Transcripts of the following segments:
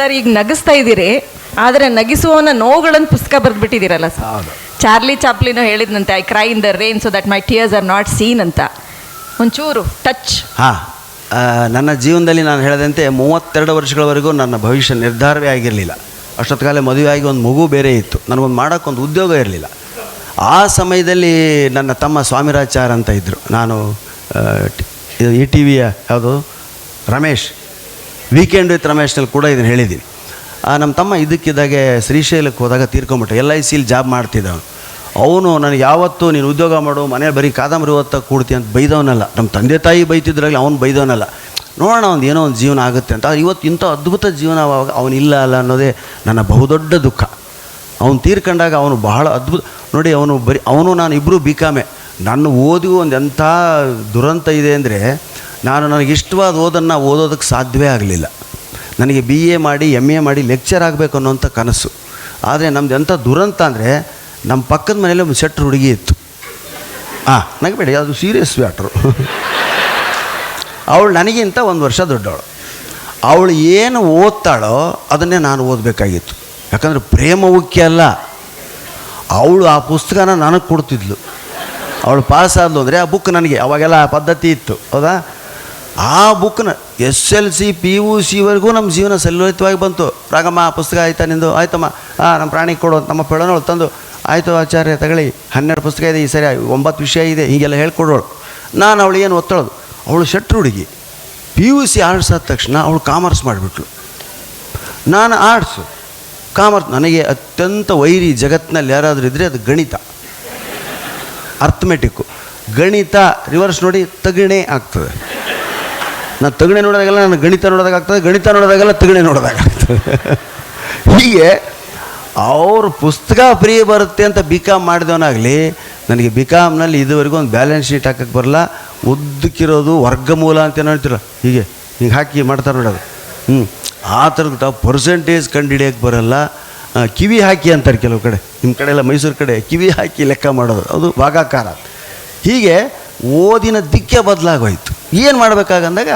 Sir ಈಗ ನಗಿಸ್ತಾ ಇದ್ದೀರಿ ಆದರೆ ನಗಿಸುವವನ ನೋವುಗಳನ್ನು ಪುಸ್ತಕ ಬರೆದ್ಬಿಟ್ಟಿದ್ದೀರಲ್ಲ ಸರ್. ಚಾರ್ಲಿ ಚಾಪ್ಲಿನೂ ಹೇಳಿದ್ನಂತೆ I cry in the rain so that my tears are not seen ಅಂತ. ಒಂಚೂರು ಟಚ್. ಹಾಂ ನನ್ನ ಜೀವನದಲ್ಲಿ ನಾನು ಹೇಳಿದಂತೆ ಮೂವತ್ತೆರಡು ವರ್ಷಗಳವರೆಗೂ ನನ್ನ ಭವಿಷ್ಯ ನಿರ್ಧಾರವೇ ಆಗಿರಲಿಲ್ಲ. ಅಷ್ಟೊತ್ತಿಗಾಲೇ ಮದುವೆಯಾಗಿ ಒಂದು ಮಗು ಬೇರೆ ಇತ್ತು. ನನಗೊಂದು ಮಾಡೋಕ್ಕೊಂದು ಉದ್ಯೋಗ ಇರಲಿಲ್ಲ. ಆ ಸಮಯದಲ್ಲಿ ನನ್ನ ತಮ್ಮ ಸ್ವಾಮಿರಾಚಾರ್ ಅಂತ ಇದ್ದರು ನಾನು ಈ ಟಿ ವಿಯ ಯಾವುದು? ರಮೇಶ್. ವೀಕೆಂಡ್ ವಿತ್ ರಮೇಶ್ನಲ್ಲಿ ಕೂಡ ಇದನ್ನು ಹೇಳಿದ್ದೀನಿ ನಮ್ಮ ತಮ್ಮ ಇದಕ್ಕಿದ್ದಾಗೆ ಶ್ರೀಶೈಲಕ್ಕೆ ಹೋದಾಗ ತೀರ್ಕೊಂಬಿಟ್ಟ ಎಲ್ ಐ ಸಿಲಿ ಜಾಬ್ ಮಾಡ್ತಿದ್ದ ಅವನು. ಅವನು, ನನಗೆ ಯಾವತ್ತೂ ನೀನು ಉದ್ಯೋಗ ಮಾಡು, ಮನೆ ಬರೀ ಕಾದಂಬರಿ ಓದ್ತಾ ಕೂಡ್ತಿ ಅಂತ ಬೈದವನಲ್ಲ. ನಮ್ಮ ತಂದೆ ತಾಯಿ ಬೈತಿದ್ರಲ್ಲಿ ಅವನು ಬೈದವನಲ್ಲ. ನೋಡೋಣ ಒಂದು ಏನೋ ಒಂದು ಜೀವನ ಆಗುತ್ತೆ ಅಂತ. ಇವತ್ತು ಇಂಥ ಅದ್ಭುತ ಜೀವನ ಅವಾಗ ಅವನಿಲ್ಲ ಅಲ್ಲ ಅನ್ನೋದೇ ನನ್ನ ಬಹುದೊಡ್ಡ ದುಃಖ. ಅವನು ತೀರ್ಕೊಂಡಾಗ ಅವನು ಬಹಳ ಅದ್ಭುತ. ನೋಡಿ, ಅವನು ಬರೀ, ಅವನು, ನಾನು ಇಬ್ಬರು ಬಿಕಾಮೆ ನನ್ನ ಓದಿಗೂ ಒಂದು ಎಂಥ ದುರಂತ ಇದೆ ಅಂದರೆ ನಾನು ನನಗೆ ಇಷ್ಟವಾದ ಓದನ್ನು ಓದೋದಕ್ಕೆ ಸಾಧ್ಯವೇ ಆಗಲಿಲ್ಲ. ನನಗೆ ಬಿ ಎ ಮಾಡಿ ಎಂ ಎ ಮಾಡಿ ಲೆಕ್ಚರ್ ಆಗಬೇಕು ಅನ್ನೋಂಥ ಕನಸು. ಆದರೆ ನಮ್ದು ಎಂಥ ದುರಂತ ಅಂದರೆ ನಮ್ಮ ಪಕ್ಕದ ಮನೇಲಿ ಒಂದು ಸೆಟ್ರ್ ಹುಡುಗಿ ಇತ್ತು. ಹಾಂ ನನಗೆ ಬೇಡ ಅದು ಸೀರಿಯಸ್ ವ್ಯಾಟ್ರು ಅವಳು ನನಗಿಂತ ಒಂದು ವರ್ಷ ದೊಡ್ಡವಳು. ಅವಳು ಏನು ಓದ್ತಾಳೋ ಅದನ್ನೇ ನಾನು ಓದಬೇಕಾಗಿತ್ತು. ಯಾಕಂದರೆ ಪ್ರೇಮ ಮುಖ್ಯ ಅಲ್ಲ. ಅವಳು ಆ ಪುಸ್ತಕನ ನನಗೆ ಕೊಡ್ತಿದ್ಲು. ಅವಳು ಪಾಸ್ ಆದ್ಲು ಅಂದರೆ ಆ ಬುಕ್ ನನಗೆ, ಅವಾಗೆಲ್ಲ ಆ ಪದ್ಧತಿ ಇತ್ತು. ಹೌದಾ? ಆ ಬುಕ್ನ S L C P U ಸಿವರೆಗೂ ನಮ್ಮ ಜೀವನ ಸಲ್ಲಿತವಾಗಿ ಬಂತು. ರಾಗಮ್ಮ, ಪುಸ್ತಕ ಆಯ್ತಾ ನಿಂದು? ಆಯ್ತಮ್ಮ. ಹಾಂ ನಮ್ಮ ಪ್ರಾಣಿ ಕೊಡು ನಮ್ಮ ಪೆಳನೋಳು ತಂದು, ಆಯಿತು ಆಚಾರ್ಯ, ತಗೊಳ್ಳಿ. ಹನ್ನೆರಡು ಪುಸ್ತಕ ಇದೆ, ಈ ಸರಿ ಒಂಬತ್ತು ವಿಷಯ ಇದೆ, ಹೀಗೆಲ್ಲ ಹೇಳ್ಕೊಡೋಳು. ನಾನು ಅವಳು ಏನು ಒತ್ತಳೋದು? ಅವಳು ಶೆಟ್ರು ಹುಡುಗಿ. ಪಿ ಯು ಸಿ ಆರ್ಟ್ಸ್ ಆದ ತಕ್ಷಣ ಅವಳು ಕಾಮರ್ಸ್ ಮಾಡಿಬಿಟ್ಲು. ನಾನು ಆರ್ಟ್ಸು ಕಾಮರ್ಸ್ ನನಗೆ ಅತ್ಯಂತ ವೈರಿ ಜಗತ್ತಿನಲ್ಲಿ ಯಾರಾದರೂ ಇದ್ದರೆ ಅದು ಗಣಿತ. ಅರ್ಥಮೆಟಿಕ್ಕು ಗಣಿತ ರಿವರ್ಸ್ ನೋಡಿ ತಗಣೆ ಆಗ್ತದೆ. ನಾನು ತಗಣೆ ನೋಡಿದಾಗೆಲ್ಲ ನಾನು ಗಣಿತ ನೋಡೋದಾಗ್ತದೆ ಗಣಿತ ನೋಡೋದಾಗೆಲ್ಲ ತಗಣೆ ನೋಡೋದಾಗ್ತದೆ ಹೀಗೆ ಅವ್ರ ಪುಸ್ತಕ ಫ್ರೀ ಬರುತ್ತೆ ಅಂತ ಬಿ ಕಾಮ್ ಮಾಡಿದವನಾಗಲಿ ನನಗೆ ಬಿ ಕಾಮ್ನಲ್ಲಿ ಇದುವರೆಗೂ ಒಂದು ಬ್ಯಾಲೆನ್ಸ್ ಶೀಟ್ ಹಾಕಕ್ಕೆ ಬರಲ್ಲ ಉದ್ದಕ್ಕಿರೋದು ವರ್ಗಮೂಲ ಅಂತ ಏನು ಹೀಗೆ ಹಿಂಗೆ ಹಾಕಿ ಮಾಡ್ತಾರೆ ನೋಡೋದು ಹ್ಞೂ ಆ ಥರದ ಪರ್ಸೆಂಟೇಜ್ ಕಂಡುಹಿಡಿಯೋಕ್ಕೆ ಬರಲ್ಲ. ಆ, ಕಿವಿ ಹಾಕಿ ಅಂತಾರೆ ಕೆಲವು ಕಡೆ ನಿಮ್ಮ ಕಡೆ ಎಲ್ಲ ಮೈಸೂರು ಕಡೆ ಕಿವಿ ಹಾಕಿ ಲೆಕ್ಕ ಮಾಡೋದು ಅದು ಭಾಗಾಕಾರ. ಹೀಗೆ ಓದಿನ ದಿಕ್ಕೆ ಬದಲಾಗೋಯ್ತು. ಏನು ಮಾಡಬೇಕಾಗಂದಾಗ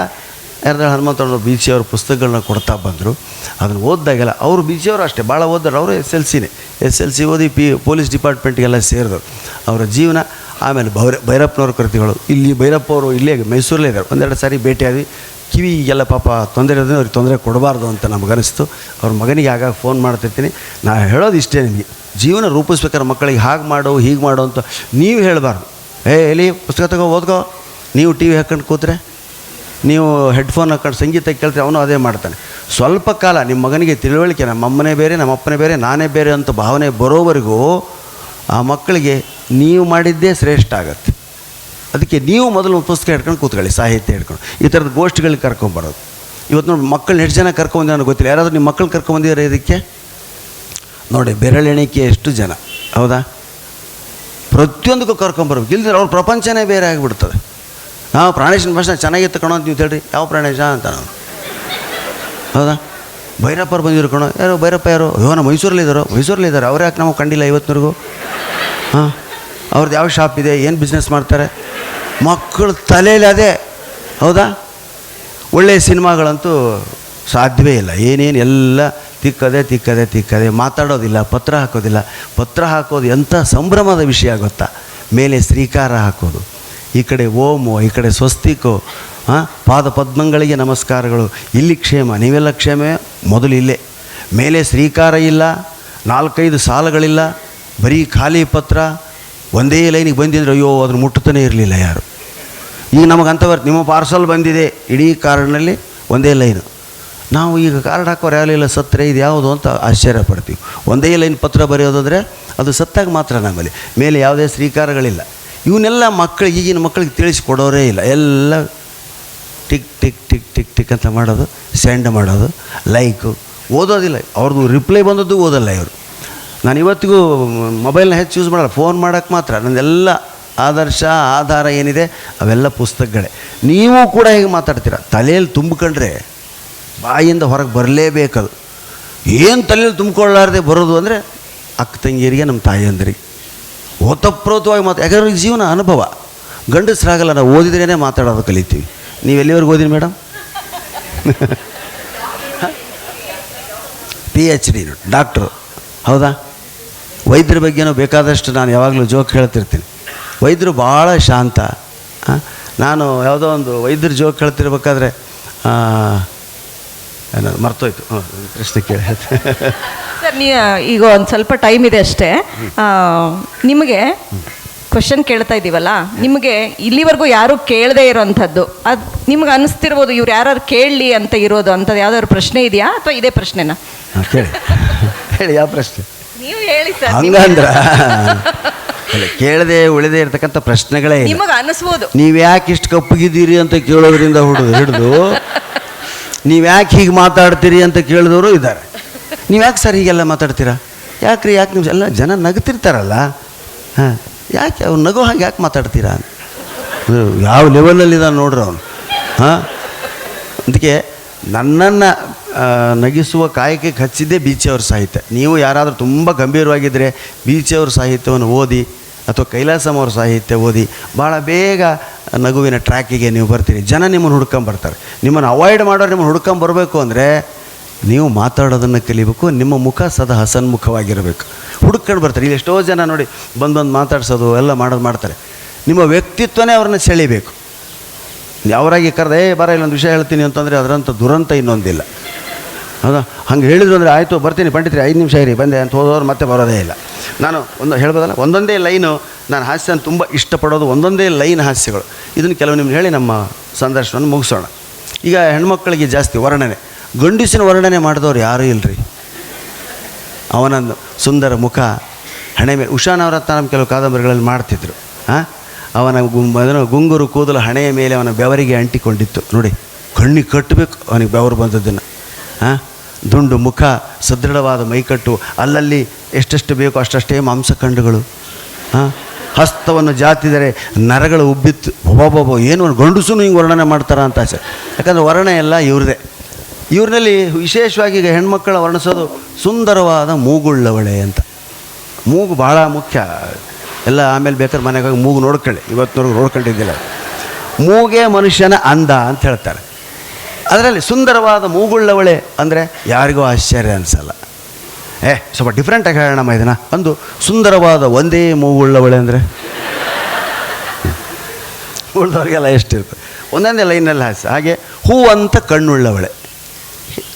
ಯಾರ್ದಾರು ಹನುಮಂತವ್ರು ಬಿ ಸಿ ಅವ್ರ ಪುಸ್ತಕಗಳನ್ನ ಕೊಡ್ತಾ ಬಂದರು. ಅದನ್ನು ಓದಿದಾಗೆಲ್ಲ ಅವರು ಬಿ ಸಿ ಅವರು ಅಷ್ಟೇ ಭಾಳ ಓದಿದ್ರು ಅವರು ಎಸ್ ಎಲ್ ಸಿನೇ ಎಸ್ ಎಲ್ ಸಿ ಓದಿ ಪಿ ಪೊಲೀಸ್ ಡಿಪಾರ್ಟ್ಮೆಂಟ್ಗೆಲ್ಲ ಸೇರಿದ್ರು ಅವರ ಜೀವನ. ಆಮೇಲೆ ಭೈರ ಭೈರಪ್ಪನವ್ರ ಕೃತಿಗಳು. ಇಲ್ಲಿ ಭೈರಪ್ಪ ಅವರು ಇಲ್ಲೇ ಮೈಸೂರಲ್ಲೇ ಇದ್ದಾರೆ. ಒಂದೆರಡು ಸಾರಿ ಭೇಟಿಯಾದ್ವಿ ಕಿವಿಗೆಲ್ಲ ಪಾಪ ತೊಂದರೆ ಇರೋದ್ರೆ ಅವ್ರಿಗೆ ತೊಂದರೆ ಕೊಡಬಾರ್ದು ಅಂತ ನಮಗನಿಸ್ತು ಅವ್ರ ಮಗನಿಗೆ ಆಗಾಗ ಫೋನ್ ಮಾಡ್ತಿರ್ತೀನಿ. ನಾನು ಹೇಳೋದು ಇಷ್ಟೇ ನಿಮಗೆ. ಜೀವನ ರೂಪಿಸ್ಬೇಕಾದ್ರೆ ಮಕ್ಕಳಿಗೆ ಹಾಗೆ ಮಾಡು, ಹೀಗೆ ಮಾಡು ಅಂತ ನೀವು ಹೇಳಬಾರ್ದು. ಏ, ಎಲ್ಲಿ ಪುಸ್ತಕ ತಗೋ, ಓದ್ಕೋ. ನೀವು ಟಿ ವಿ ಹಾಕೊಂಡು ಕೂತ್ರೆ, ನೀವು ಹೆಡ್ಫೋನ್ ಹಾಕೊಂಡು ಸಂಗೀತ ಕೇಳ್ತೀರಿ ಅವನು ಅದೇ ಮಾಡ್ತಾನೆ. ಸ್ವಲ್ಪ ಕಾಲ ನಿಮ್ಮ ಮಗನಿಗೆ ತಿಳುವಳಿಕೆ ನಮ್ಮಮ್ಮನೇ ಬೇರೆ ನಮ್ಮಪ್ಪನೇ ಬೇರೆ, ನಾನೇ ಬೇರೆ ಅಂತ ಭಾವನೆ ಬರೋವರೆಗೂ ಆ ಮಕ್ಕಳಿಗೆ ನೀವು ಮಾಡಿದ್ದೇ ಶ್ರೇಷ್ಠ ಆಗತ್ತೆ. ಅದಕ್ಕೆ ನೀವು ಮೊದಲು ಪುಸ್ತಕ ಹಿಡ್ಕೊಂಡು ಕೂತ್ಕೊಳ್ಳಿ, ಸಾಹಿತ್ಯ ಹಿಡ್ಕೊಂಡು. ಈ ಥರದ ಗೋಷ್ಠಿಗಳಿಗೆ ಕರ್ಕೊಂಬರೋದು ಇವತ್ತು ನೋಡಿ ಮಕ್ಕಳು ಎಷ್ಟು ಜನ ಕರ್ಕೊಂಡು ನನಗೆ ಗೊತ್ತಿಲ್ಲ. ಯಾರಾದರೂ ನಿಮ್ಮ ಮಕ್ಕಳು ಕರ್ಕೊಂಬಂದಿದ್ದಾರೆ ಇದಕ್ಕೆ? ನೋಡಿ ಬೆರಳೆಣಿಕೆ ಎಷ್ಟು ಜನ. ಹೌದಾ? ಪ್ರತಿಯೊಂದಕ್ಕೂ ಕರ್ಕೊಂಬರ್ಬೇಕು ಇಲ್ಲದ್ರೆ ಅವ್ರ ಪ್ರಪಂಚನೇ ಬೇರೆ ಆಗಿಬಿಡ್ತದೆ. ನಾವು ಪ್ರಾಣೇಶನ ಭಾಷಣ ಚೆನ್ನಾಗಿತ್ತು ಕಣೋ ಅಂತ ನೀವು ಹೇಳ್ರಿ. ಯಾವ ಪ್ರಾಣೇಶ ಅಂತ ನಾನು ಹೌದಾ? ಭೈರಪ್ಪರು ಬಂದಿದ್ರು ಕಣೋ. ಯಾರು ಭೈರಪ್ಪ ಯಾರು? ಅಯ್ಯೋ ನಮ್ಮ ಮೈಸೂರಲ್ಲಿದ್ದಾರೆ? ಮೈಸೂರಲ್ಲಿದ್ದಾರೆ? ಅವ್ರು ಯಾಕೆ ನಾವು ಕಂಡಿಲ್ಲ ಇವತ್ತಿನವರೆಗೂ? ಹಾಂ? ಅವ್ರದ್ದು ಯಾವ ಶಾಪ್ ಇದೆ? ಏನು ಬಿಸ್ನೆಸ್ ಮಾಡ್ತಾರೆ? ಮಕ್ಕಳ ತಲೆಯಲ್ಲಿ ಅದೇ. ಹೌದಾ? ಒಳ್ಳೆಯ ಸಿನಿಮಾಗಳಂತೂ ಸಾಧ್ಯವೇ ಇಲ್ಲ. ಏನೇನು ಎಲ್ಲ ತಿಕ್ಕದೆ ತಿಕ್ಕದೆ ತಿಕ್ಕದೆ ಮಾತಾಡೋದಿಲ್ಲ, ಪತ್ರ ಹಾಕೋದಿಲ್ಲ. ಪತ್ರ ಹಾಕೋದು ಎಂಥ ಸಂಭ್ರಮದ ವಿಷಯ ಗೊತ್ತಾ? ಮೇಲೆ ಶ್ರೀಕಾರ ಹಾಕೋದು. ಈ ಕಡೆ ಓಮು, ಈ ಕಡೆ ಸ್ವಸ್ತಿಕು ಹಾಂ ಪಾದ ಪದ್ಮಗಳಿಗೆ ನಮಸ್ಕಾರಗಳು. ಇಲ್ಲಿ ಕ್ಷೇಮ, ನೀವೆಲ್ಲ ಕ್ಷೇಮ ಮೊದಲು ಇಲ್ಲೇ. ಮೇಲೆ ಶ್ರೀಕಾರ ಇಲ್ಲ, ನಾಲ್ಕೈದು ಸಾಲುಗಳಿಲ್ಲ, ಬರೀ ಖಾಲಿ ಪತ್ರ, ಒಂದೇ ಲೈನಿಗೆ ಬಂದಿದ್ರೆ ಅಯ್ಯೋ ಅದನ್ನು ಮುಟ್ಟುತ್ತಾನೆ ಇರಲಿಲ್ಲ ಯಾರು? ಈಗ ನಮಗೆ ಅಂಥವ್ರು ನಿಮ್ಮ ಪಾರ್ಸಲ್ ಬಂದಿದೆ, ಇಡೀ ಕಾರ್ಡ್ನಲ್ಲಿ ಒಂದೇ ಲೈನು. ನಾವು ಈಗ ಕಾರ್ಡ್ ಹಾಕೋರು ಯಾರಿಲ್ಲ ಸತ್ತರೆ, ಇದು ಯಾವುದು ಅಂತ ಆಶ್ಚರ್ಯ ಪಡ್ತೀವಿ. ಒಂದೇ ಲೈನ್ ಪತ್ರ ಬರೆಯೋದಾದರೆ ಅದು ಸತ್ತಾಗ ಮಾತ್ರ ನಮ್ಮಲ್ಲಿ. ಮೇಲೆ ಯಾವುದೇ ಶ್ರೀಕಾರಗಳಿಲ್ಲ. ಇವನ್ನೆಲ್ಲ ಮಕ್ಕಳು, ಈಗಿನ ಮಕ್ಕಳಿಗೆ ತಿಳಿಸ್ಕೊಡೋರೇ ಇಲ್ಲ. ಎಲ್ಲ tick tick tick tick tick ಅಂತ ಮಾಡೋದು ಸೆಂಡ್ ಮಾಡೋದು ಲೈಕು ಓದೋದಿಲ್ಲ. ಅವ್ರದ್ದು ರಿಪ್ಲೈ ಬಂದದ್ದು ಓದಲ್ಲ ಇವರು. ನಾನು ಇವತ್ತಿಗೂ ಮೊಬೈಲ್ನ ಹೆಚ್ಚು ಯೂಸ್ ಮಾಡಲ್ಲ. ಫೋನ್ ಮಾಡೋಕ್ಕೆ ಮಾತ್ರ. ನನ್ನೆಲ್ಲ ಆದರ್ಶ, ಆಧಾರ ಏನಿದೆ, ಅವೆಲ್ಲ ಪುಸ್ತಕಗಳೇ. ನೀವು ಕೂಡ ಹೇಗೆ ಮಾತಾಡ್ತೀರ. ತಲೆಯಲ್ಲಿ ತುಂಬಿಕೊಂಡ್ರೆ ಬಾಯಿಂದ ಹೊರಗೆ ಬರಲೇಬೇಕದು. ಏನು ತಲೆಯಲ್ಲಿ ತುಂಬಿಕೊಳ್ಳಾರ್ದೆ ಬರೋದು ಅಂದರೆ ಅಕ್ಕ ತಂಗಿಯರಿಗೆ ನಮ್ಮ ತಾಯಿಯಂದರಿಗೆ. ಓತಪ್ರೋತವಾಗಿ ಮಾತು ಯಾಕಂದ್ರೆ ಜೀವನ ಅನುಭವ. ಗಂಡಸರಾಗಲ್ಲ, ನಾವು ಓದಿದ್ರೇ ಮಾತಾಡೋದು ಕಲಿತೀವಿ. ನೀವು ಎಲ್ಲಿವರೆಗೂ ಓದಿರಿ madam P H D doctor. ಹೌದಾ? ವೈದ್ಯರ ಬಗ್ಗೆನೂ ಬೇಕಾದಷ್ಟು ನಾನು ಯಾವಾಗಲೂ ಜೋಕ್ ಹೇಳ್ತಿರ್ತೀನಿ. ವೈದ್ಯರು ಭಾಳ ಶಾಂತ. ನಾನು ಯಾವುದೋ ಒಂದು ವೈದ್ಯರ ಜೋಕ್ ಹೇಳ್ತಿರ್ಬೇಕಾದ್ರೆ ಮರ್ತೋಯ್ತು. ಪ್ರಶ್ನೆ ಕೇಳಿ ನೀ ಈಗ ಒಂದು ಸ್ವಲ್ಪ ಟೈಮ್ ಇದೆ ಅಷ್ಟೇ. ನಿಮಗೆ ಕ್ವಶನ್ ಕೇಳ್ತಾ ಇದ್ದೀವಲ್ಲ ನಿಮಗೆ ಇಲ್ಲಿವರೆಗೂ ಯಾರು ಕೇಳದೇ ಇರೋವಂಥದ್ದು ಅದು ನಿಮ್ಗೆ ಅನಿಸ್ತಿರ್ಬೋದು ಇವ್ರು ಯಾರು ಕೇಳಲಿ ಅಂತ ಇರೋದು ಅಂಥದ್ದು ಯಾವ್ದಾದ್ರು ಪ್ರಶ್ನೆ ಇದೆಯಾ ಅಥವಾ ಇದೇ ಪ್ರಶ್ನೆನಾ? ಕೇಳಿ. ಹೇಳಿ ಯಾವ ಪ್ರಶ್ನೆ? ನೀವು ಹೇಳಿ ಸರ್ ಹಂಗಂದ್ರ? ಕೇಳದೆ ಉಳಿದೇ ಇರತಕ್ಕಂಥ ಪ್ರಶ್ನೆಗಳೇ ನಿಮಗೆ ಅನಿಸ್ಬೋದು. ನೀವು ಯಾಕೆ ಇಷ್ಟು ಕಪ್ಪಗಿದ್ದೀರಿ ಅಂತ ಕೇಳೋದ್ರಿಂದ ಹುಡುದು ಹಿಡಿದು ನೀವು ಯಾಕೆ ಹೀಗೆ ಮಾತಾಡ್ತೀರಿ ಅಂತ ಕೇಳಿದವರು ಇದ್ದಾರೆ. ನೀವು ಯಾಕೆ ಸರ್ ಹೀಗೆಲ್ಲ ಮಾತಾಡ್ತೀರಾ? ಯಾಕ್ರಿ, ಯಾಕೆ ನೀವು ಎಲ್ಲ ಜನ ನಗ್ತಿರ್ತಾರಲ್ಲ. ಹಾಂ, ಯಾಕೆ ಅವ್ರು ನಗು ಹಾಗೆ ಯಾಕೆ ಮಾತಾಡ್ತೀರಾ? ಯಾವ ಲೆವೆಲಲ್ಲಿದ್ದಾನೆ ನೋಡ್ರಿ ಅವನು. ಹಾಂ? ಅದಕ್ಕೆ ನನ್ನನ್ನು ನಗಿಸುವ ಕಾಯಕಕ್ಕೆ ಹಚ್ಚಿದ್ದೇ ಬೀಚಿಯವ್ರ ಸಾಹಿತ್ಯ. ನೀವು ಯಾರಾದರೂ ತುಂಬ ಗಂಭೀರವಾಗಿದ್ದರೆ ಬೀಚಿಯವ್ರ ಸಾಹಿತ್ಯವನ್ನು ಓದಿ, ಅಥವಾ ಕೈಲಾಸಂ ಅವ್ರ ಸಾಹಿತ್ಯ ಓದಿ ಭಾಳ ಬೇಗ ನಗುವಿನ ಟ್ರ್ಯಾಕಿಗೆ ನೀವು ಬರ್ತೀರಿ. ಜನ ನಿಮ್ಮನ್ನು ಹುಡ್ಕೊಂಬರ್ತಾರೆ. ನಿಮ್ಮನ್ನು ಅವಾಯ್ಡ್ ಮಾಡೋರು ನಿಮ್ಮನ್ನು ಹುಡ್ಕೊಂಬರ್ಬೇಕು ಅಂದರೆ ನೀವು ಮಾತಾಡೋದನ್ನು ಕಲಿಬೇಕು, ನಿಮ್ಮ ಮುಖ ಸದಾ ಹಸನ್ಮುಖವಾಗಿರಬೇಕು ಹುಡುಕೊಂಡು ಬರ್ತಾರೆ. ಇಲ್ಲಿ ಎಷ್ಟೋ ಜನ ನೋಡಿ ಬಂದು ಬಂದು ಮಾತಾಡ್ಸೋದು, ಎಲ್ಲ ಮಾಡೋದು ಮಾಡ್ತಾರೆ. ನಿಮ್ಮ ವ್ಯಕ್ತಿತ್ವನೇ ಅವ್ರನ್ನ ಸೆಳಿಬೇಕು. ಅವರಾಗಿ ಕರೆದ, ಏ, ಬರ, ಇಲ್ಲೊಂದು ವಿಷಯ ಹೇಳ್ತೀನಿ ಅಂತಂದರೆ ಅದರಂಥ ದುರಂತ ಇನ್ನೊಂದಿಲ್ಲ. ಹೌದಾ? ಹಂಗೆ ಹೇಳಿದ್ರು ಅಂದರೆ, ಆಯಿತು, ಬರ್ತೀನಿ ಪಂಡಿತ್ರಿ, ಐದು ನಿಮಿಷ ಇರಿ, ಬಂದೆ. ಅಂತ ಹೋದವ್ರು ಮತ್ತೆ ಬರೋದೇ ಇಲ್ಲ. ನಾನು ಒಂದು ಹೇಳ್ಬೋದಲ್ಲ, ಒಂದೊಂದೇ ಲೈನು ನಾನು ಹಾಸ್ಯನ ತುಂಬ ಇಷ್ಟಪಡೋದು ಒಂದೊಂದೇ ಲೈನ್ ಹಾಸ್ಯಗಳು. ಇದನ್ನು ಕೆಲವು ನಿಮ್ಗೆ ಹೇಳಿ ನಮ್ಮ ಸಂದರ್ಶನವನ್ನು ಮುಗಿಸೋಣ. ಈಗ ಹೆಣ್ಮಕ್ಳಿಗೆ ಜಾಸ್ತಿ ವರ್ಣನೆ. ಗಂಡಸಿನ ವರ್ಣನೆ ಮಾಡಿದವ್ರು ಯಾರೂ ಇಲ್ಲರಿ ಅವನ ಸುಂದರ ಮುಖ, ಹಣೆ ಮೇಲೆ ಉಷಾನವರತ್ತ ನಮ್ಮ ಕೆಲವು ಕಾದಂಬರಿಗಳಲ್ಲಿ ಮಾಡ್ತಿದ್ರು. ಹಾಂ ಅವನ ಅದನ್ನು ಗುಂಗುರು ಕೂದಲು ಹಣೆಯ ಮೇಲೆ ಅವನ ಬೆವರಿಗೆ ಅಂಟಿಕೊಂಡಿತ್ತು. ನೋಡಿ, ಕಣ್ಣಿಗೆ ಕಟ್ಟಬೇಕು ಅವನಿಗೆ ಬೆವರು ಬಂದದ್ದನ್ನು. ಹಾಂ ದುಂಡು ಮುಖ, ಸದೃಢವಾದ ಮೈಕಟ್ಟು, ಅಲ್ಲಲ್ಲಿ ಎಷ್ಟೆಷ್ಟು ಬೇಕೋ ಅಷ್ಟಷ್ಟೇ ಮಾಂಸಖಂಡಗಳು. ಹಾಂ ಹಸ್ತವನ್ನು ಜಾತಿದರೆ ನರಗಳು ಉಬ್ಬಿತ್ತು. ಒಬ್ಬೊಬ್ಬ ಏನು ಗಂಡಸೂ ಹಿಂಗೆ ವರ್ಣನೆ ಮಾಡ್ತಾರ ಅಂತ ಆಸೆ. ಯಾಕಂದರೆ ವರ್ಣ ಎಲ್ಲ ಇವ್ರದೇ ಇವ್ರಲ್ಲಿ ವಿಶೇಷವಾಗಿ ಈಗ ಹೆಣ್ಮಕ್ಕಳ ವರ್ಣಿಸೋದು ಸುಂದರವಾದ ಮೂಗುಳ್ಳವಳೆ ಅಂತ. ಮೂಗು ಭಾಳ ಮುಖ್ಯ. ಎಲ್ಲ ಆಮೇಲೆ ಬೇಕಾದ್ರೆ ಮನೆಗೆ ಹೋಗಿ ಮೂಗು ನೋಡ್ಕೊಳ್ಳಿ. ಇವತ್ತಿನವ್ರಿಗೆ ನೋಡ್ಕೊಂಡಿದ್ದಿಲ್ಲ. ಮೂಗೇ ಮನುಷ್ಯನ ಅಂದ ಅಂತ ಹೇಳ್ತಾರೆ. ಅದರಲ್ಲಿ ಸುಂದರವಾದ ಮೂಗುಳ್ಳವಳೆ ಅಂದರೆ ಯಾರಿಗೂ ಆಶ್ಚರ್ಯ ಅನಿಸಲ್ಲ. ಏ, ಸ್ವಲ್ಪ ಡಿಫ್ರೆಂಟಾಗಿ ಹೇಳೋಣ ಇದನ್ನು. ಅಂದು ಸುಂದರವಾದ ಒಂದೇ ಮೂಗುಳ್ಳವಳೆ ಅಂದರೆ? ಉಳಿದವ್ರಿಗೆಲ್ಲ ಎಷ್ಟಿರ್ತದೆ. ಒಂದೊಂದೇ ಲೈನಲ್ಲಿ ಹಾಸ್ಯ ಹಾಗೆ ಹೂ ಅಂತ ಕಣ್ಣುಳ್ಳವಳೆ.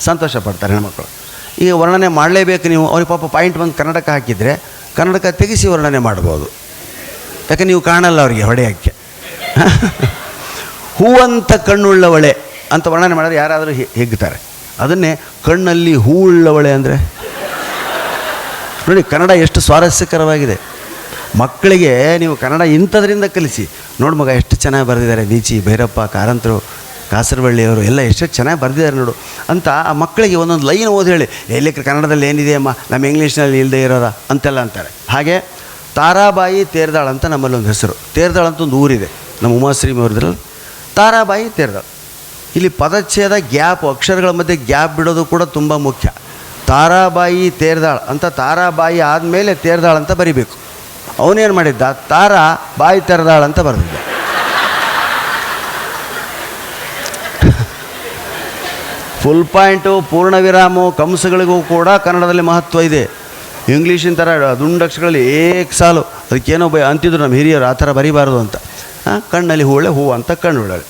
ಸಂತೋಷ ಪಡ್ತಾರೆ ಹೆಣ್ಮಕ್ಳು. ಈಗ ವರ್ಣನೆ ಮಾಡಲೇಬೇಕು ನೀವು. ಅವ್ರಿಗೆ ಪಾಪ ಪಾಯಿಂಟ್ ಬಂದು ಕನ್ನಡಕ್ಕೆ ಹಾಕಿದರೆ ಕನ್ನಡಕ ತೆಗೆಸಿ ವರ್ಣನೆ ಮಾಡ್ಬೋದು. ಯಾಕೆ ನೀವು ಕಾಣಲ್ಲ ಅವರಿಗೆ ಹೊಡೆಯೋಕ್ಕೆ? ಹೂವಂತ ಕಣ್ಣುಳ್ಳವಳೆ ಅಂತ ವರ್ಣನೆ ಮಾಡಿದ್ರೆ ಯಾರಾದರೂ ಹಿಗ್ತಾರೆ. ಅದನ್ನೇ ಕಣ್ಣಲ್ಲಿ ಹೂ ಉಳ್ಳವಳೆ ಅಂದರೆ? ನೋಡಿ, ಕನ್ನಡ ಎಷ್ಟು ಸ್ವಾರಸ್ಯಕರವಾಗಿದೆ. ಮಕ್ಕಳಿಗೆ ನೀವು ಕನ್ನಡ ಇಂಥದ್ರಿಂದ ಕಲಿಸಿ. ನೋಡು ಮಗ, ಎಷ್ಟು ಚೆನ್ನಾಗಿ ಬರೆದಿದ್ದಾರೆ. ಬೀಚಿ ಭೈರಪ್ಪ, ಕಾರಂತರು. ಕಾಸರವಳ್ಳಿಯವರು, ಎಲ್ಲ ಎಷ್ಟು ಚೆನ್ನಾಗಿ ಬರೆದಿದ್ದಾರೆ ನೋಡು ಅಂತ ಆ ಮಕ್ಕಳಿಗೆ ಒಂದೊಂದು ಲೈನ್ ಓದಿ ಹೇಳಿ, ಎಲ್ಲಿ ಕನ್ನಡದಲ್ಲಿ ಏನಿದೆ ಅಮ್ಮ? ನಮ್ಮ ಇಂಗ್ಲೀಷ್ನಲ್ಲಿ ಇಲ್ಲದೆ ಇರೋರ? ಅಂತೆಲ್ಲ ಅಂತಾರೆ. ಹಾಗೆ ತಾರಾಬಾಯಿ ತೇರ್ದಾಳ್ ಅಂತ ನಮ್ಮಲ್ಲಿ ಒಂದು ಹೆಸರು. ತೇರ್ದಾಳ್ ಅಂತ ಒಂದು ಊರಿದೆ, ನಮ್ಮ ಉಮಾಶ್ರೀ ಅವ್ರದ್ರಲ್ಲಿ. ತಾರಾಬಾಯಿ ತೇರ್ದಾಳ್. ಇಲ್ಲಿ ಪದಚ್ಛೇದ ಗ್ಯಾಪ್, ಅಕ್ಷರಗಳ ಮಧ್ಯೆ ಗ್ಯಾಪ್ ಬಿಡೋದು ಕೂಡ ತುಂಬ ಮುಖ್ಯ. ತಾರಾಬಾಯಿ ತೇರ್ದಾಳ್ ಅಂತ ತಾರಾಬಾಯಿ ಆದಮೇಲೆ ತೇರ್ದಾಳ್ ಅಂತ ಬರಿಬೇಕು. ಅವನೇನು ಮಾಡಿದ್ದ? ತಾರಾ ಬಾಯಿ ತೆರೆದಾಳ್ ಅಂತ ಬರೆದಿದ್ದ. ಫುಲ್ ಪಾಯಿಂಟು ಪೂರ್ಣ ವಿರಾಮು ಕಂಸಗಳಿಗೂ ಕೂಡ ಕನ್ನಡದಲ್ಲಿ ಮಹತ್ವ ಇದೆ. ಇಂಗ್ಲೀಷಿನ ಥರ ದುಂಡಕ್ಷಗಳಲ್ಲಿ ಏಕ್ ಸಾಲು. ಅದಕ್ಕೇನೋ ಬೈ ಅಂತಿದ್ರು ನಮ್ಮ ಹಿರಿಯರು, ಆ ಥರ ಬರಿಬಾರ್ದು ಅಂತ. ಕಣ್ಣಲ್ಲಿ ಹೂಳೆ ಹೂವು ಅಂತ ಕಣ್ಣು ಉಳ್ಳಾಳೆ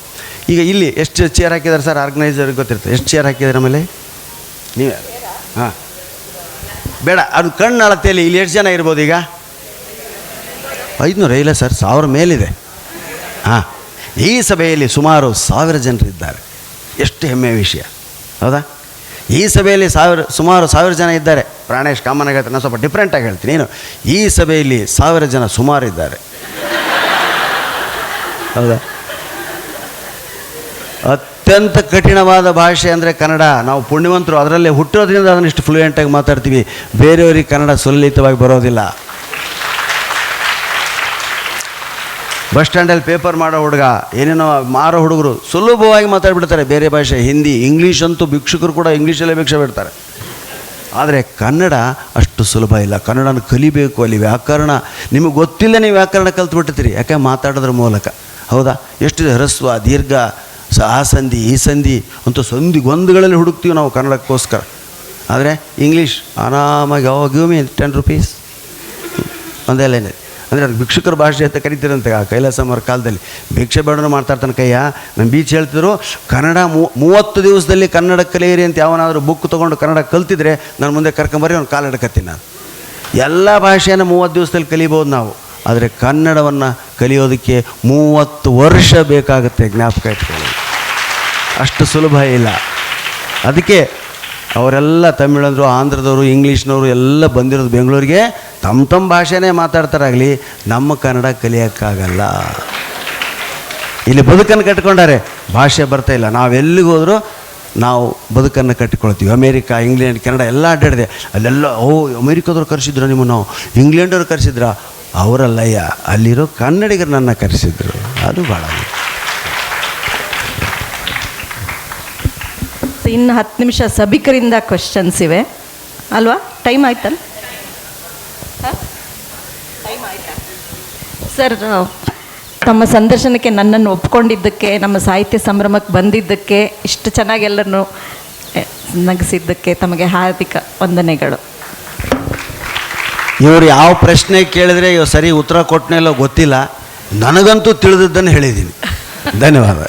ಈಗ ಇಲ್ಲಿ ಎಷ್ಟು ಚೇರ್ ಹಾಕಿದ್ದಾರೆ ಸರ್ ಆರ್ಗನೈಸರ್ ಗೊತ್ತಿರ್ತದೆ. ಎಷ್ಟು ಚೇರ್ ಹಾಕಿದ್ದಾರೆ ಆಮೇಲೆ ನೀವೇ? ಹಾಂ. ಬೇಡ, ಅದು ಕಣ್ಣು ಅಳತೆಯಲ್ಲಿ ಇಲ್ಲಿ ಎಷ್ಟು ಜನ ಇರ್ಬೋದು ಈಗ? ಐದುನೂರ? ಇಲ್ಲ ಸರ್ ಸಾವಿರ ಮೇಲಿದೆ. ಹಾಂ. ಈ ಸಭೆಯಲ್ಲಿ ಸುಮಾರು ಸಾವಿರ ಜನರಿದ್ದಾರೆ. ಎಷ್ಟು ಹೆಮ್ಮೆಯ ವಿಷಯ. ಹೌದಾ? ಈ ಸಭೆಯಲ್ಲಿ ಸಾವಿರ, ಸುಮಾರು ಸಾವಿರ ಜನ ಇದ್ದಾರೆ. ಪ್ರಾಣೇಶ್ ಕಾಮನ್ ಹೇಳ್ತಾರೆ ನಾನು ಸ್ವಲ್ಪ ಡಿಫ್ರೆಂಟಾಗಿ ಹೇಳ್ತೀನಿ. ಏನು ಈ ಸಭೆಯಲ್ಲಿ ಸಾವಿರ ಜನ ಸುಮಾರು ಇದ್ದಾರೆ. ಹೌದಾ? ಅತ್ಯಂತ ಕಠಿಣವಾದ ಭಾಷೆ ಅಂದರೆ ಕನ್ನಡ. ನಾವು ಪುಣ್ಯವಂತರು, ಅದರಲ್ಲೇ ಹುಟ್ಟಿರೋದ್ರಿಂದ ಅದನ್ನು ಇಷ್ಟು ಫ್ಲೂಯೆಂಟಾಗಿ ಮಾತಾಡ್ತೀವಿ. ಬೇರೆಯವರಿಗೆ ಕನ್ನಡ ಸುಲಲಿತವಾಗಿ ಬರೋದಿಲ್ಲ. ಬಸ್ ಸ್ಟ್ಯಾಂಡಲ್ಲಿ ಪೇಪರ್ ಮಾಡೋ ಹುಡುಗ, ಏನೇನೋ ಮಾರೋ ಹುಡುಗರು ಸುಲಭವಾಗಿ ಮಾತಾಡ್ಬಿಡ್ತಾರೆ ಬೇರೆ ಭಾಷೆ, ಹಿಂದಿ ಇಂಗ್ಲೀಷ್ ಅಂತೂ ಭಿಕ್ಷುಕರು ಕೂಡ ಇಂಗ್ಲೀಷಲ್ಲೇ ಭಿಕ್ಷೆ ಬಿಡ್ತಾರೆ. ಆದರೆ ಕನ್ನಡ ಅಷ್ಟು ಸುಲಭ ಇಲ್ಲ. ಕನ್ನಡನ ಕಲಿಬೇಕು ಅಲ್ಲಿ ವ್ಯಾಕರಣ. ನಿಮಗೆ ಗೊತ್ತಿಲ್ಲ ನೀವು ವ್ಯಾಕರಣ ಕಲ್ತ್ಬಿಟ್ಟಿರ್ತೀರಿ ಯಾಕೆ? ಮಾತಾಡೋದ್ರ ಮೂಲಕ. ಹೌದಾ? ಎಷ್ಟು ಹ್ರಸ್ವ, ದೀರ್ಘ, ಸ ಆ ಸಂಧಿ, ಈ ಸಂಧಿ ಅಂತ ಸಂಧಿ ಗೊಂದುಗಳಲ್ಲಿ ಹುಡುಕ್ತೀವಿ ನಾವು ಕನ್ನಡಕ್ಕೋಸ್ಕರ. ಆದರೆ ಇಂಗ್ಲೀಷ್ ಆರಾಮಾಗಿ ಯಾವಾಗ್ಯೂ ಮೀನ್ ಟೆನ್ ರುಪೀಸ್ ಒಂದೆಲ್ಲೇ ಅಂದರೆ ಅದು ಭಿಕ್ಷುಕರ ಭಾಷೆ ಅಂತ ಕರಿತೀರಂತೆ ಆ ಕೈಲಾಸ ಮರ ಕಾಲದಲ್ಲಿ. ಭಿಕ್ಷೆ ಬೇಡನು ಮಾಡ್ತಾ ಇರ್ತಾನೆ ಕೈಯ. ನಮ್ಮ ಬೀಚ್ ಹೇಳ್ತಿದ್ರು, ಕನ್ನಡ ಮೂವತ್ತು ದಿವಸದಲ್ಲಿ ಕನ್ನಡ ಕಲಿಯಿರಿ ಅಂತ ಯಾವನಾದರೂ ಬುಕ್ ತೊಗೊಂಡು ಕನ್ನಡ ಕಲ್ತಿದ್ರೆ ನಾನು ಮುಂದೆ ಕರ್ಕೊಂಬರಿ ಅವ್ನು ಕಾಲಿಡ್ಕತ್ತೀನಿ ನಾನು. ಎಲ್ಲ ಭಾಷೆಯನ್ನು ಮೂವತ್ತು ದಿವಸದಲ್ಲಿ ಕಲಿಬೋದು ನಾವು. ಆದರೆ ಕನ್ನಡವನ್ನು ಕಲಿಯೋದಕ್ಕೆ ಮೂವತ್ತು ವರ್ಷ ಬೇಕಾಗುತ್ತೆ ಜ್ಞಾಪಕ ಇಟ್ಕೊಳ್ಳಿ ಅಷ್ಟು ಸುಲಭ ಇಲ್ಲ. ಅದಕ್ಕೆ ಅವರೆಲ್ಲ ತಮಿಳಂದರು, ಆಂಧ್ರದವರು, ಇಂಗ್ಲೀಷ್ನವರು ಎಲ್ಲ ಬಂದಿರೋದು ಬೆಂಗಳೂರಿಗೆ. ತಮ್ಮ ತಮ್ಮ ಭಾಷೆನೇ ಮಾತಾಡ್ತಾರಾಗಲಿ, ನಮ್ಮ ಕನ್ನಡ ಕಲಿಯೋಕ್ಕಾಗಲ್ಲ. ಇಲ್ಲಿ ಬದುಕನ್ನು ಕಟ್ಕೊಂಡಾರೆ ಭಾಷೆ ಬರ್ತಾ ಇಲ್ಲ. ನಾವೆಲ್ಲಿಗೆ ಹೋದರೂ ನಾವು ಬದುಕನ್ನು ಕಟ್ಟಿಕೊಳ್ತೀವಿ. ಅಮೇರಿಕಾ, ಇಂಗ್ಲೆಂಡ್, ಕೆನಡಾ ಎಲ್ಲ ಅಡ್ಡಾಡಿದೆ. ಅಲ್ಲೆಲ್ಲ, ಓ, ಅಮೇರಿಕಾದವ್ರು ಕರೆಸಿದ್ರು ನಿಮ್ಮನ್ನು ಇಂಗ್ಲೆಂಡವ್ರು ಕರೆಸಿದ್ರ? ಅವರಲ್ಲಯ್ಯ, ಅಲ್ಲಿರೋ ಕನ್ನಡಿಗರು ನನ್ನ ಕರೆಸಿದ್ರು. ಅದು ಭಾಳ ಇನ್ನು ಹತ್ತು ನಿಮಿಷ ಸಭಿಕರಿಂದ ಕ್ವಶನ್ಸ್ ಇವೆ. ಅಲ್ವಾ? ಟೈಮ್ ಆಯ್ತಲ್ಲ? ಸರ್ ತಮ್ಮ ಸಂದರ್ಶನಕ್ಕೆ ನನ್ನನ್ನು ಒಪ್ಕೊಂಡಿದ್ದಕ್ಕೆ, ನಮ್ಮ ಸಾಹಿತ್ಯ ಸಂಭ್ರಮಕ್ಕೆ ಬಂದಿದ್ದಕ್ಕೆ, ಇಷ್ಟು ಚೆನ್ನಾಗಿ ಎಲ್ಲರೂ ನಗಿಸಿದ್ದಕ್ಕೆ ತಮಗೆ ಹಾರ್ದಿಕ ವಂದನೆಗಳು. ಇವರು ಯಾವ ಪ್ರಶ್ನೆ ಕೇಳಿದ್ರೆ ಇವ್ರು ಸರಿ ಉತ್ತರ ಕೊಟ್ಟನೆಲ್ಲೋ ಗೊತ್ತಿಲ್ಲ. ನನಗಂತೂ ತಿಳಿದದ್ದನ್ನು ಹೇಳಿದ್ದೀನಿ. ಧನ್ಯವಾದ.